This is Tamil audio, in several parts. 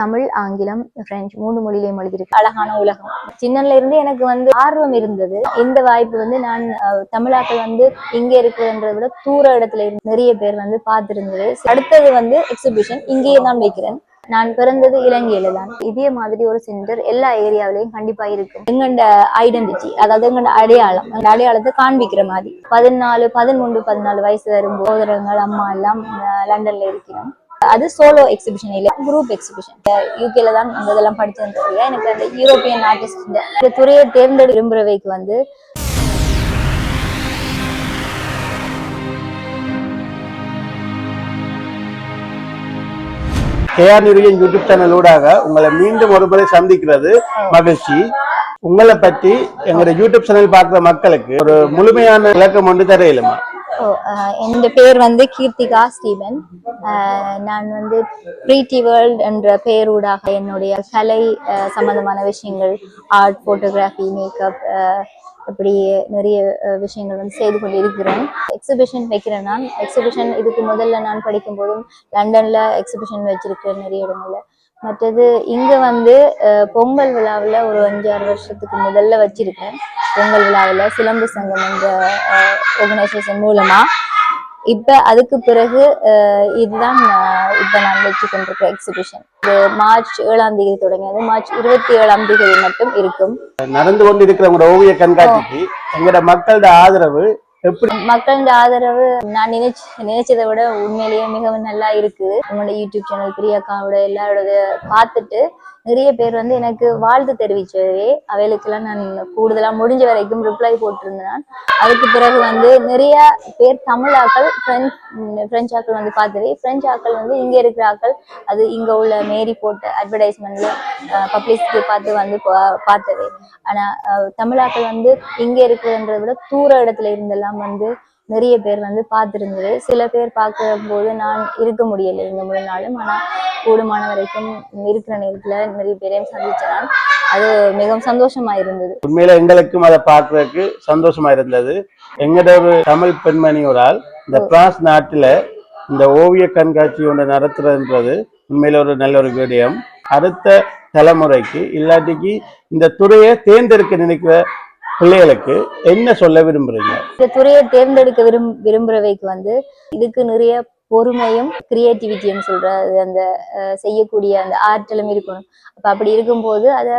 தமிழ் ஆங்கிலம் பிரெஞ்சு மூணு மொழியிலையும் எழுதியிருக்கு. அழகான உலகம். சின்னன்ல இருந்து எனக்கு வந்து ஆர்வம் இருந்தது. இந்த வாய்ப்பு வந்து நான் அஹ், தமிழாக்கள் வந்து இங்க இருக்குன்றத விட தூர இடத்துல இருந்து நிறைய பேர் வந்து பார்த்திருந்தது. அடுத்தது வந்து எக்ஸிபிஷன் இங்கேயே தான் வைக்கிறேன். நான் பிறந்தது இலங்கையில தான். இதே மாதிரி ஒரு சென்டர் எல்லா ஏரியாவிலையும் கண்டிப்பா இருக்கும். எங்கண்ட ஐடென்டிட்டி அதாவது எங்கண்ட அடையாளம் எங்க அடையாளத்தை காண்பிக்கிற மாதிரி. பதினாலு பதிமூன்று பதினாலு வயசு வரும் போதரங்கள் அம்மா எல்லாம் அஹ், லண்டன்ல இருக்கிறோம். அது சோலோ எக்ஸிபிஷன் இல்ல குரூப் எக்ஸிபிஷன் யூகேல தான் அந்த இதெல்லாம் படிச்சது எனக்கு அந்த யூரோப்பியன் ஆர்டிஸ்ட் இந்த துறையை தேர்ந்தெடு விரும்புறவைக்கு வந்து கேஆர் நிறுவன் யூடியூப் சேனல் ஊடாக உங்களை மீண்டும் ஒரு முறை சந்திக்கிறது மகிழ்ச்சி. உங்களை பற்றி எங்களுடைய யூடியூப் சேனல் பார்க்குற மக்களுக்கு ஒரு முழுமையான விளக்கம் ஒன்று தர இயலுமா? என்னோட பேர் வந்து கீர்த்திகா ஸ்டீவன். நான் வந்து ப்ரீட்டி வேர்ல்ட் என்ற பெயரூடாக என்னுடைய கலை சம்பந்தமான விஷயங்கள் ஆர்ட் போட்டோகிராஃபி மேக்கப் இப்படி நிறைய விஷயங்கள் வந்து செய்து கொண்டிருக்கிறேன் எக்ஸிபிஷன் வைக்கிறேன் நான். எக்ஸிபிஷன் இதுக்கு முதல்ல நான் படிக்கும் போதும் லண்டன்ல எக்ஸிபிஷன் வச்சிருக்கிறேன் நிறைய இடங்கள்ல. மற்றது இங்க வந்து பொங்கல் விழாவில் ஒரு அஞ்சாறு வருஷத்துக்கு முதல்ல வச்சிருக்கேன். பொங்கல் விழாவில் சிலம்பு சங்கம் என்ற ஆர்கனைசேஷன் மூலமா. இப்ப அதுக்கு பிறகு இதுதான் இப்போ இப்ப நான் வச்சு கொண்டிருக்க எக்ஸிபிஷன் இது மார்ச் ஏழாம் தேதி தொடங்கியது. மார்ச் இருபத்தி ஏழாம் தேதி மட்டும் இருக்கும். நடந்து கொண்டு இருக்கிற உங்களோட ஓவிய கண்காட்சிக்கு எங்களோட மக்களோட ஆதரவு எப்படி? மக்களின் ஆதரவு நான் நினைச்சு நினைச்சதை விட உண்மையிலேயே மிகவும் நல்லா இருக்குது. உங்களோட யூடியூப் சேனல் பிரியாக்காவோட எல்லாரோட பார்த்துட்டு நிறைய பேர் வந்து எனக்கு வாழ்த்து தெரிவிச்சவே அவைகளுக்கெல்லாம் நான் கூடுதலாக முடிஞ்ச வரைக்கும் ரிப்ளை போட்டிருந்தேன். அதுக்கு பிறகு வந்து நிறைய பேர் தமிழாக்கள் ஃப்ரெண்ட் ஃப்ரெஞ்ச் ஆக்கள் வந்து பார்த்தவே ஃப்ரெஞ்ச் ஆக்கள் வந்து இங்கே இருக்கிற ஆக்கள் அது இங்கே உள்ள மேரி போட்ட அட்வர்டைஸ்மெண்ட்ல பப்ளிசிட்டி பார்த்து வந்து பா- பார்த்தவே ஆனா தமிழாக்கள் வந்து இங்கே இருக்கிறன்றதை விட தூர இடத்துல இருந்தெல்லாம் வந்து நிறைய பேர் வந்து பார்த்திருந்தது. சில பேர் பார்க்கிற போது நான் இருக்க முடியலை இங்க முழு நாளும். ஆனா கூடுமான வரைக்கும் இருக்கிற நேரத்துல நிறைய பேரையும் சந்திச்சேன் அது மிகவும் சந்தோஷமா இருந்தது. உண்மையில எங்களுக்கும் அதை பார்க்கறதுக்கு சந்தோஷமா இருந்தது. எங்களோட தமிழ் பெண்மணி ஒரு ஆள். இந்த பிரான்ஸ் நாட்டுல இந்த ஓவிய கண்காட்சி ஒன்று நடத்துறதுன்றது உண்மையில ஒரு நல்ல ஒரு விடயம். அடுத்த தலைமுறைக்கு இல்லாட்டிக்கு இந்த துறையை தேர்ந்தெடுக்க நினைக்கிற பிள்ளைகளுக்கு என்ன சொல்ல விரும்புறீங்க? இந்த துறையை தேர்ந்தெடுக்க விரும் விரும்புறவைக்கு வந்து இதுக்கு நிறைய பொறுமையும் கிரியேட்டிவிட்டின்னு சொல்ற அது அந்த செய்யக்கூடிய அந்த ஆற்றலும் இருக்கணும். அப்ப அப்படி இருக்கும்போது அதை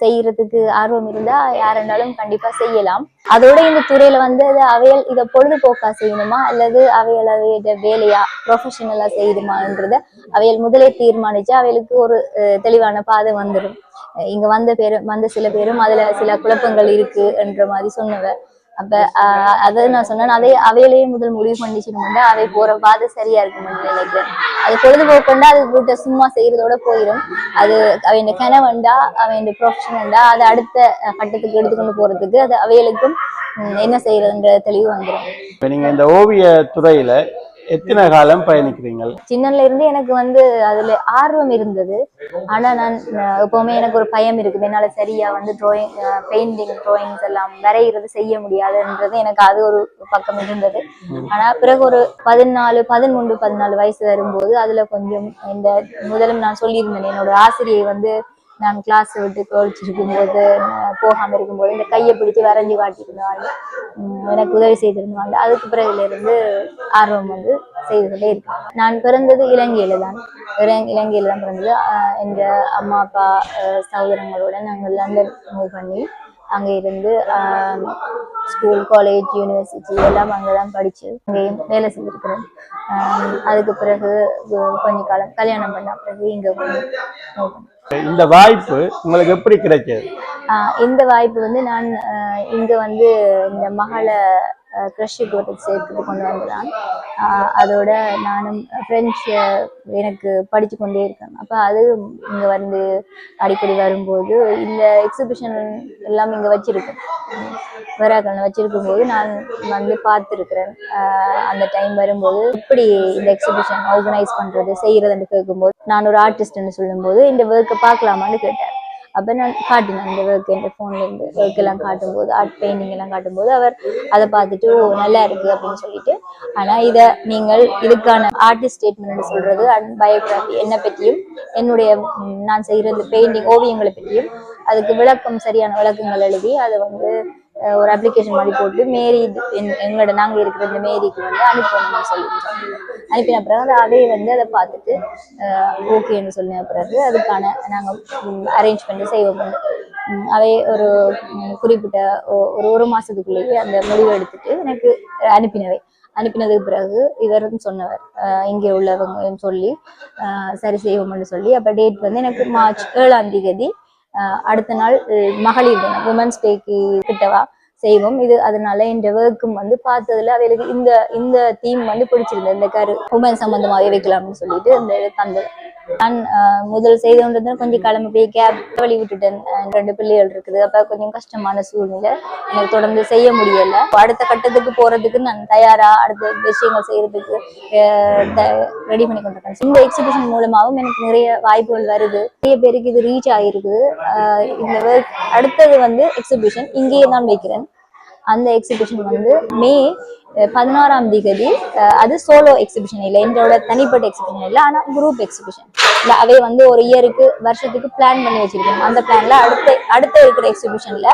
செய்யறதுக்கு ஆர்வம் இருந்தா யாருனாலும் கண்டிப்பா செய்யலாம். அதோட இந்த துறையில வந்து அது அவையல் இதை பொழுதுபோக்கா செய்யணுமா? அல்லது அவையல் அவைய வேலையா ப்ரொஃபஷனலா செய்யணுமான்றத அவையல் முதலே தீர்மானிச்சு அவைகளுக்கு ஒரு தெளிவான பாதை வந்துடும் இங்க வந்த பேரு வந்த சில பேரும் அதுல சில குழப்பங்கள் இருக்கு என்ற மாதிரி சொன்னவ. அப்ப அஹ் அதை நான் சொன்னேன். அதை அவையிலேயே முதல் முடிவு பண்ணிச்சுன்னு அவை போற பாதை சரியா இருக்கும்னு நினைக்கிறேன். அது பொழுதுபோக்குண்டா அது வீட்டை சும்மா செய்யறதோட போயிடும் அது அவன் கனவுண்டா அவன் ப்ரொஃபஷன்டா அதை அடுத்த கட்டத்துக்கு எடுத்துக்கொண்டு போறதுக்கு அது அவைகளுக்கும் என்ன செய்யறதுன்ற தெளிவு வந்துடும் இப்ப நீங்க இந்த ஓவிய துறையில எத்தனை காலம் பயணிக்கிறீங்கள்? சின்னல இருந்து எனக்கு வந்து அதுல ஆர்வம் இருந்தது. ஆனா நான் எப்பவுமே எனக்கு ஒரு பயம் இருக்குது. என்னால சரியா வந்து ட்ராயிங் பெயிண்டிங் ட்ராயிங்ஸ் எல்லாம் வரைகிறது செய்ய முடியாதுன்றது எனக்கு அது ஒரு பக்கம் இருந்தது. ஆனா பிறகு ஒரு பதினாலு பதிமூன்று பதினாலு வயசு வரும்போது அதுல கொஞ்சம் இந்த முதலும் நான் சொல்லியிருந்தேன் என்னோட ஆசிரியை வந்து நான் கிளாஸ் விட்டு கோழிச்சிருக்கும் போது போகாம இருக்கும்போது இந்த கையை பிடிச்சி வரைஞ்சி காட்டியிருந்தாங்க எனக்கு உதவி செய்திருந்தாங்க அதுக்கு பிறகுல இருந்து ஆர்வம் வந்து செய்து கொண்டே இருக்கேன் நான் பிறந்தது இலங்கையில தான். இலங்கையில தான் பிறந்தது. எங்க அம்மா அப்பா சகோதரங்களோட நாங்கள் லண்டன் மூவ் பண்ணி அங்க இருந்து ஸ்கூல் காலேஜ் யூனிவர்சிட்டி எல்லாம் அங்கே தான் படிச்சு அங்கேயும் வேலை செஞ்சிருக்கிறேன் அதுக்கு பிறகு கொஞ்ச காலம் கல்யாணம் பண்ண பிறகு இங்க. இந்த வாய்ப்பு உங்களுக்கு எப்படி கிடைச்சது இந்த வாய்ப்பு வந்து நான் இங்க வந்து இந்த மகளை கிரஷுக்கு ஒரு சேர்த்துட்டு கொண்டு வந்ததான் அதோட நானும் ஃப்ரெஞ்சு எனக்கு படித்து கொண்டே இருக்கேன் அப்போ அது இங்கே வந்து அடிக்கடி வரும்போது இந்த எக்ஸிபிஷன் எல்லாம் இங்கே வச்சுருக்கேன். வராக்கல்ல வச்சுருக்கும் போது நான் வந்து பார்த்துருக்குறேன். அந்த டைம் வரும்போது எப்படி இந்த எக்ஸிபிஷன் ஆர்கனைஸ் பண்ணுறது செய்கிறதுன்னு கேட்கும்போது நான் ஒரு ஆர்டிஸ்ட்னு சொல்லும்போது இந்த ஒர்க்கை பார்க்கலாமான்னு கேட்டேன். அப்போ நான் காட்டினேன் அந்த ஒர்க் என் ஃபோன்லேருந்து ஒர்க் எல்லாம் காட்டும்போது ஆர்ட் பெயிண்டிங் எல்லாம் காட்டும்போது அவர் அதை பார்த்துட்டு "ஓ, நல்லா இருக்கு அப்படின்னு சொல்லிட்டு. ஆனால் இதை நீங்கள் இதுக்கான ஆர்டிஸ்ட் ஸ்டேட்மெண்ட் சொல்றது அண்ட் பயோகிராஃபி என்னை பற்றியும் என்னுடைய நான் செய்கிற இந்த பெயிண்டிங் ஓவியங்களை பற்றியும் அதுக்கு விளக்கம் சரியான விளக்கங்கள் எழுதி அதை வந்து ஒரு அப்ளிகேஷன் மாதிரி போட்டு மேரி இது- எங்களோட நாங்க இருக்கிற இந்த மேரிக்கு வந்து அனுப்பணும்னு சொல்லி அனுப்பின பிறகு அதை வந்து அதை பார்த்துட்டு ஓகேன்னு சொன்ன பிறகு அதுக்கான நாங்கள் அரேஞ்ச் பண்ணி செய்வோம் உம், அவை ஒரு குறிப்பிட்ட ஒரு ஒரு மாசத்துக்குள்ளேயே அந்த முடிவு எடுத்துட்டு எனக்கு அனுப்பினவை. அனுப்பினதுக்கு பிறகு இவரும் சொன்னவர். இங்கே உள்ளவங்க சொல்லி சரி செய்வோம்னு சொல்லி அப்போ டேட் வந்து எனக்கு மார்ச் ஏழாம் தேதி அடுத்த நாள் மகளிர் தினம் உமன்ஸ் டேக்கு கிட்டவா செய்வோம். இது அதனால இந்த ஒர்க்கும் வந்து பார்த்ததுல அவளுக்கு இந்த இந்த தீம் வந்து பிடிச்சிருந்தது. இந்த கரு உமன் சம்பந்தமாவே வைக்கலாம்னு சொல்லிட்டு இந்த தந்தது நான் அஹ், முதல் செய்தோன்றது கொஞ்சம் கிளம்பி போய் கேப் வழி விட்டுட்டேன் ரெண்டு பிள்ளைகள் இருக்குது. அப்ப கொஞ்சம் கஷ்டமான சூழ்நிலை. எனக்கு தொடர்ந்து செய்ய முடியல. அடுத்த கட்டத்துக்கு போறதுக்கு நான் தயாரா? அடுத்த விஷயங்கள் செய்யறதுக்கு ரெடி பண்ணி கொண்டிருக்கேன். இந்த எக்ஸிபிஷன் மூலமாகவும் எனக்கு நிறைய வாய்ப்புகள் வருது. நிறைய பேருக்கு இது ரீச் ஆகிருக்குது. இந்த அடுத்தது வந்து எக்ஸிபிஷன் இங்கேயே தான் வைக்கிறேன். அந்த எக்ஸிபிஷன் வந்து மே பதினாறாம் தேதி அது சோலோ எக்ஸிபிஷன் இல்லை. என்னோட தனிப்பட்ட எக்ஸிபிஷன் இல்லை ஆனால் குரூப் எக்ஸிபிஷன் இல்லை அவை வந்து ஒரு இயருக்கு வருஷத்துக்கு பிளான் பண்ணி வச்சிருக்கோம். அந்த பிளான்ல அடுத்த அடுத்த இருக்கிற எக்ஸிபிஷன்ல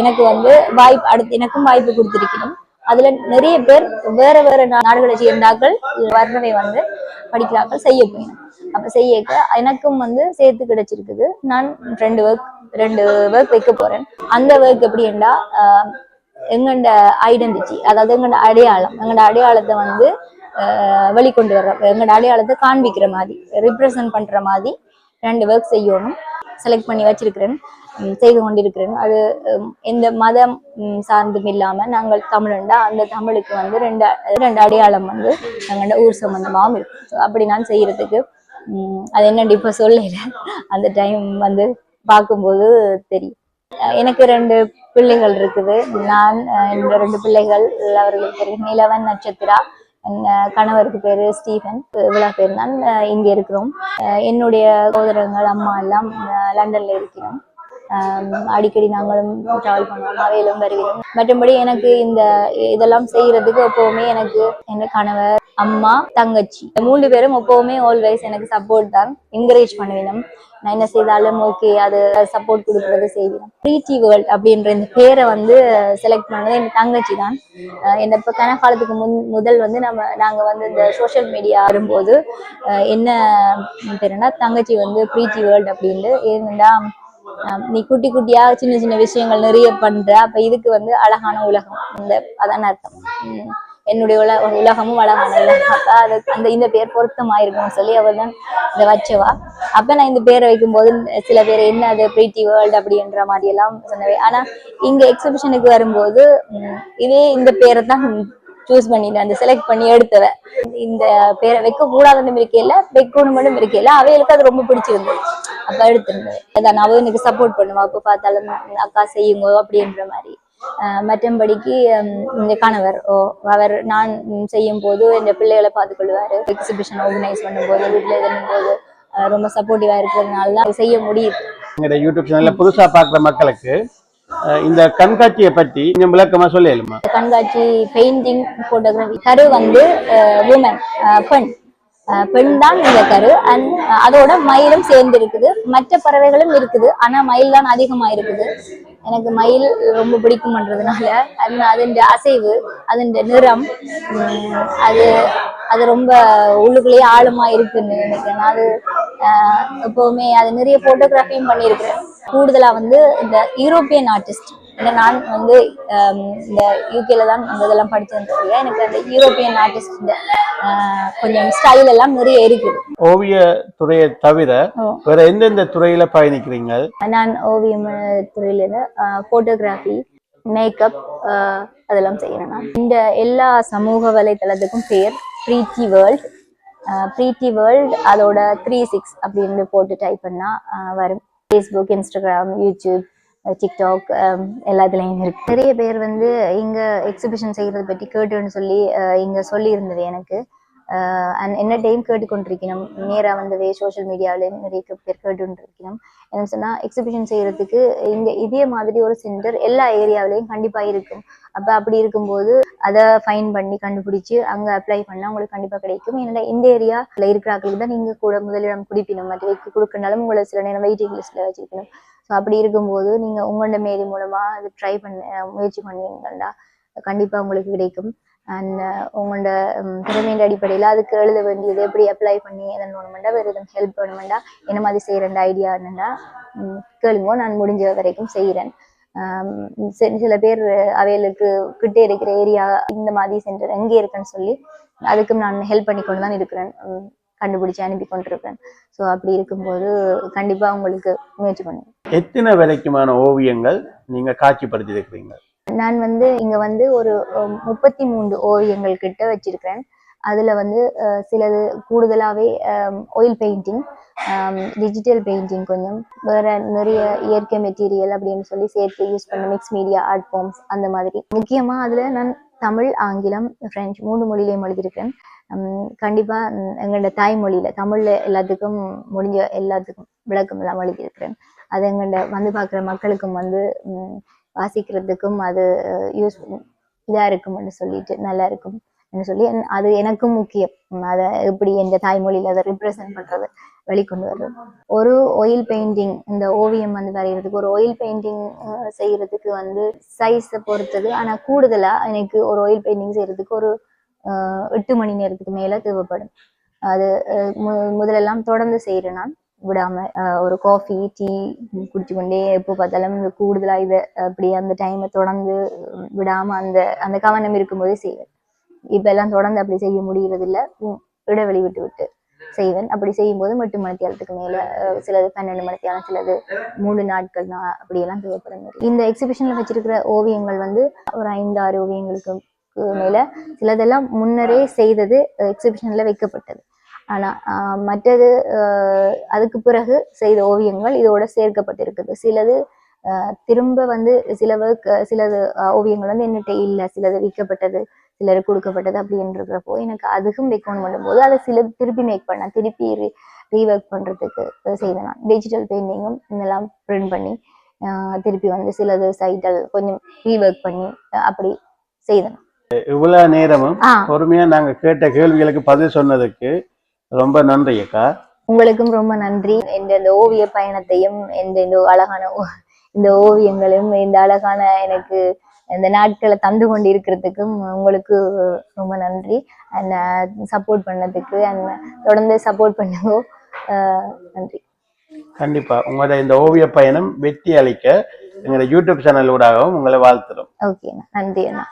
எனக்கு வந்து வாய்ப்பு அடுத்து எனக்கும் வாய்ப்பு கொடுத்துருக்கணும். அதுல நிறைய பேர் வேற வேற நாடுகளை சேர்ந்தாக்கள் வர்ணவை வந்து படிக்கிறார்கள் செய்ய போயிடும் அப்ப செய்யக்க எனக்கும் வந்து சேர்த்து கிடைச்சிருக்குது. நான் ரெண்டு ஒர்க் ரெண்டு ஒர்க் வைக்க போறேன். அந்த ஒர்க் எப்படின்னா ஆஹ், எங்கண்ட ஐடென்டிட்டி அதாவது எங்கண்ட அடையாளம் எங்கண்ட அடையாளத்தை வந்து வெளிக்கொண்டு வர்ற எங்கண்ட அடையாளத்தை காண்பிக்கிற மாதிரி ரிப்ரசன்ட் பண்ணுற மாதிரி ரெண்டு ஒர்க் செய்யணும். செலக்ட் பண்ணி வச்சிருக்கிறேன் செய்து கொண்டிருக்கிறேன். அது எந்த மதம் சார்ந்தும் இல்லாமல் நாங்கள் தமிழண்டா அந்த தமிழுக்கு வந்து ரெண்டு ரெண்டு அடையாளம் வந்து எங்களோட ஊர் சம்மந்தமாகவும் இருக்கும் So, அப்படி நான் செய்கிறதுக்கு அது என்னன்னு இப்போ சொல்லல. அந்த டைம் வந்து பார்க்கும்போது தெரியும். எனக்கு ரெண்டு பிள்ளைகள் இருக்குது. நான் என்னோட ரெண்டு பிள்ளைகள் அவர்களுக்கு தெரியும் நிலவன் நட்சத்திரா. அஹ், கணவருக்கு பேரு ஸ்டீஃபன். இவ்வளோ பேர் தான் இங்கே இங்க இருக்கிறோம். அஹ், என்னுடைய சகோதரங்கள் அம்மா எல்லாம் அஹ், லண்டன்ல இருக்கிறோம். அடிக்கடி நாங்களும் ட்ராவல் பண்ணுவோம் அவையிலும் வருகிறோம் மற்றபடி எனக்கு இந்த இதெல்லாம் செய்யறதுக்கு எப்பவுமே எனக்கு என் கணவர் அம்மா தங்கச்சி. இந்த மூணு பேரும் எப்பவுமே ஆல்வேஸ் எனக்கு சப்போர்ட் தான் என்கரேஜ் பண்ணுவேன் நான் என்ன செய்தாலும் ஓகே அது சப்போர்ட் கொடுக்கறது செய்வேன் ப்ரீட்டி வேர்ல்ட் அப்படின்ற இந்த பேரை வந்து செலக்ட் பண்ணது என் தங்கச்சி தான். என்ன இப்போ கனகாலத்துக்கு முன் முதல் வந்து நம்ம நாங்க வந்து இந்த சோஷியல் மீடியா வரும்போது என்ன பேருன்னா தங்கச்சி வந்து ப்ரீட்டி வேர்ல்ட் அப்படின்னு ஏன்னா நீ குட்டி குட்டியா சின்ன சின்ன விஷயங்கள் நிறைய பண்ற. அப்ப இதுக்கு வந்து அழகான உலகம். இந்த அதான் அர்த்தம். உம் என்னுடைய உல உலகமும் அழகான உலகம். அப்ப அது அந்த இந்த பேர் பொருத்தமா இருக்கும்னு சொல்லி அவள் தான் இதை வச்சவா. அப்ப நான் இந்த பேரை வைக்கும்போது சில பேர் என்ன அது பிரீத்தி வேர்ல்ட் அப்படின்ற மாதிரி எல்லாம் சொன்னவே. ஆனா இங்க எக்ஸிபிஷனுக்கு வரும்போது உம் இதே இந்த பேரை தான் சூஸ் பண்ணிட்டேன் அந்த செலக்ட் பண்ணி எடுத்தவ. இந்த பேரை வைக்க கூடாதுன்னு இருக்கையில வைக்கணும் மட்டும் இருக்கையில அவைகளுக்கு அது ரொம்ப பிடிச்சிருந்தது. அப்ப எடுத்திருந்தது. அதான் அவ எனக்கு சப்போர்ட் பண்ணுவா. அப்ப பார்த்தாலும் அக்கா செய்யுங்க அப்படின்ற மாதிரி. மற்றபடிக்கு இந்த கணவர் ஓ அவர் நான் செய்யும் போது இந்த பிள்ளைகளை பார்த்துக் கொள்வாரு எக்ஸிபிஷன் ஆர்கனைஸ் பண்ணும்போது வீட்டுல இதுன்னும் போது ஆஹ் ரொம்ப சப்போர்ட்டிவா இருக்கிறதுனால தான் செய்ய முடியுது. எங்களோட யூடியூப் சேனல்ல புதுசா பார்க்குற மக்களுக்கு இந்த கண்காட்சியை பற்றி கொஞ்சம் விளக்கமா சொல்லிடுமா இந்த கண்காட்சி பெயிண்டிங் போட்டோகிராஃபி கரு வந்து உமன் பெண். பெண் தான் இந்த கரு. அண்ட் அதோட மயிலும் சேர்ந்து இருக்குது மற்ற பறவைகளும் இருக்குது. ஆனா மயில் தான் அதிகமா இருக்குது எனக்கு மயில் ரொம்ப பிடிக்கும்ன்றதுனால அது அதன் அசைவு அதன் நிறம் அது அது ரொம்ப உள்ளுக்குள்ளேயே ஆழமா இருக்குன்னு நினைக்கிறேன். அது எப்பவுமே அது நிறைய போட்டோகிராஃபியும் பண்ணியிருக்கிறேன். கூடுதலா வந்து இந்த யூரோப்பியன் ஆர்டிஸ்ட் ஏன்னா நான் வந்து இந்த யூகேல தான் அந்த இதெல்லாம் படிச்சதுன்றதுல எனக்கு அந்த யூரோப்பியன் ஆர்டிஸ்ட் கொஞ்சம் ஸ்டைல் எல்லாம் நிறைய இருக்குது. ஓவிய துறையை தவிர. வேற எந்தெந்த துறையில பயணிக்கிறீங்க? நான் ஓவியம் துறையில போட்டோகிராஃபி மேக்கப் அதெல்லாம் செய்யறேன் நான். இந்த எல்லா சமூக வலைத்தளத்துக்கும் பேர் ப்ரீத்தி வேர்ல்ட் ப்ரீத்தி வேர்ல்ட் அதோட த்ரீ சிக்ஸ் அப்படின்னு போட்டு டைப் பண்ணா வரும். ஃபேஸ்புக் இன்ஸ்டாகிராம் யூடியூப் டிக்டாக் எல்லாத்துலேயும் இருக்கு. நிறைய பேர் வந்து இங்க எக்ஸிபிஷன் செய்யறதை பற்றி கேட்டுன்னு சொல்லி இங்கே இங்க எனக்கு. அண்ட் என்ன டைம் கேட்டுக்கொண்டிருக்கணும்? நேராக வந்தவே சோஷியல் மீடியாவில் நிறைய பேர் கேட்டுக்கொண்டிருக்கணும். என்ன சொன்னால் எக்ஸிபிஷன் செய்யறதுக்கு இங்கே இதே மாதிரி ஒரு சென்டர் எல்லா ஏரியாவிலையும் கண்டிப்பாக இருக்கும். அப்போ அப்படி இருக்கும்போது அதை ஃபைன் பண்ணி கண்டுபிடிச்சு அங்கே அப்ளை பண்ணால் உங்களுக்கு கண்டிப்பாக கிடைக்கும். ஏன்னா இந்த ஏரியாவில் இருக்கிறாக்களுக்கு தான் நீங்கள் கூட முதலிடம் குடிப்பினும் மற்றவைக்கு கொடுக்கனாலும் உங்களை சில நேரம் வெயிட்டிங் லிஸ்ட்டில் வச்சுருக்கணும். ஸோ அப்படி இருக்கும்போது நீங்கள் உங்களோட மேரி மூலமாக அது ட்ரை பண்ண முயற்சி பண்ணீங்கன்னா கண்டிப்பாக உங்களுக்கு கிடைக்கும். அண்ட் uh, உங்களோட திறமையின் அடிப்படையில் அதுக்கு எழுத வேண்டியது எப்படி அப்ளை பண்ணி எதன் வேணுமெண்டா வேறு எதுவும் ஹெல்ப் வேணுமெண்டா? என்ன மாதிரி செய்கிறேன் ஐடியா என்னென்னா கேளுங்க நான் முடிஞ்ச வரைக்கும் செய்கிறேன் சில பேர் அவைகளுக்கு கிட்டே இருக்கிற ஏரியா இந்த மாதிரி சென்டர் எங்கே இருக்குன்னு சொல்லி அதுக்கும் நான் ஹெல்ப் பண்ணி கொண்டு தான் இருக்கிறேன். கண்டுபிடிச்சு அனுப்பி கொண்டிருக்கேன். ஸோ அப்படி இருக்கும்போது கண்டிப்பாக உங்களுக்கு முயற்சி பண்ணுங்க எத்தனை வரைக்குமான ஓவியங்கள் நீங்க காட்சிப்படுத்தி இருக்கிறீங்க நான் வந்து இங்க வந்து ஒரு முப்பத்தி மூன்று ஓவியங்கள் கிட்ட வச்சிருக்கிறேன். அதுல வந்து சிலது கூடுதலாவே ஆயில் பெயிண்டிங் டிஜிட்டல் பெயிண்டிங் கொஞ்சம் வேற நிறைய இயற்கை மெட்டீரியல் அப்படின்னு சொல்லி சேர்த்து யூஸ் பண்ண மிக்ஸ் மீடியா ஆர்ட் ஃபார்ம்ஸ் அந்த மாதிரி. முக்கியமா அதுல நான் தமிழ் ஆங்கிலம் பிரெஞ்சு மூணு மொழியிலையும் எழுதியிருக்கிறேன். கண்டிப்பாக கண்டிப்பா எங்களோட தாய்மொழியில தமிழ்ல எல்லாத்துக்கும் முடிஞ்ச எல்லாத்துக்கும் விளக்கம் எல்லாம் எழுதியிருக்கிறேன். அது எங்களோட வந்து பார்க்குற மக்களுக்கும் வந்து வாசிக்கிறதுக்கும் அது யூஸ் இதாக இருக்கும்னு சொல்லிட்டு நல்லா இருக்கும் சொல்லி என்- அது எனக்கும் முக்கியம். அதை எப்படி எந்த தாய்மொழியில அதை ரிப்ரசன்ட் பண்றது வெளிக்கொண்டு வர்றது. ஒரு ஆயில் பெயிண்டிங் இந்த ஓவியம் வந்து வரைகிறதுக்கு ஒரு ஆயில் பெயிண்டிங் செய்யறதுக்கு வந்து சைஸை பொறுத்தது. ஆனால் கூடுதலாக எனக்கு ஒரு ஆயில் பெயிண்டிங் செய்யறதுக்கு ஒரு எட்டு மணி நேரத்துக்கு மேலே தேவைப்படும். அது மு- முதலெல்லாம் தொடர்ந்து செய்கிறேன்னா விடாம ஒரு காஃபி டீ குடிச்சு கொண்டே எப்போ பார்த்தாலும் கூடுதலா இதை அப்படி அந்த டைமை தொடர்ந்து விடாம அந்த அந்த கவனம் இருக்கும்போதே செய்வேன். இப்ப எல்லாம் தொடர்ந்து அப்படி செய்ய முடியறதில்ல. இடைவெளி விட்டு விட்டு செய்வேன். அப்படி செய்யும்போது எட்டு மணித்தியாலத்துக்கு மேல சிலது பன்னெண்டு மணித்தியாலம் சிலது மூணு நாட்கள் தான் அப்படியெல்லாம் தேவைப்படும் இந்த எக்ஸிபிஷன்ல வச்சிருக்கிற ஓவியங்கள் வந்து ஒரு ஐந்து ஆறு ஓவியங்களுக்கு மேல சிலதெல்லாம் முன்னரே செய்தது எக்ஸிபிஷன்ல வைக்கப்பட்டது. ஆனா ஆஹ், மற்றது அதுக்கு பிறகு செய்த ஓவியங்கள் இதோட சேர்க்கப்பட்டிருக்குது. சிலது திரும்ப வந்து சில work, அஹ், சிலது ஓவியங்கள் வந்து என்னட்ட இல்லை. சிலது விற்கப்பட்டது சிலருக்கு கொடுக்கப்பட்டது அப்படின்னு இருக்கிறப்போ எனக்கு அதுக்கும் வைக்கணும் பண்ணும்போது அதை சில திருப்பி மேக் பண்ண திருப்பி ரீஒர்க் பண்றதுக்கு அஹ், செய்தேன் நான். டிஜிட்டல் பெயிண்டிங்கும் இதெல்லாம் பிரிண்ட் பண்ணி திருப்பி வந்து சிலது சைட்டல் கொஞ்சம் ரீஒர்க் பண்ணி அப்படி செய்தேன் இவ்வளவு நேரமும் ஆ. பொறுமையா நாங்க கேட்ட கேள்விகளுக்கு பதில் சொன்னதுக்கு ரொம்ப நன்றி அக்கா. உங்களுக்கும் ரொம்ப நன்றி. இந்த இந்த ஓவிய பயணத்தையும் இந்த இந்த அழகான இந்த ஓவியங்களையும் இந்த அழகான எனக்கு இந்த நாட்களை தந்து கொண்டு இருக்கிறதுக்கும் உங்களுக்கு ரொம்ப நன்றி. அண்ட் சப்போர்ட் பண்ணதுக்கு அண்ட் தொடர்ந்து சப்போர்ட் பண்ணுங்க. அஹ் நன்றி. கண்டிப்பா. உங்களோட இந்த ஓவிய பயணம் வெற்றி அளிக்க எங்களோட யூடியூப் சேனல் ஊடாகவும் உங்களை வாழ்த்துறோம். ஓகே நன்றி அண்ணா.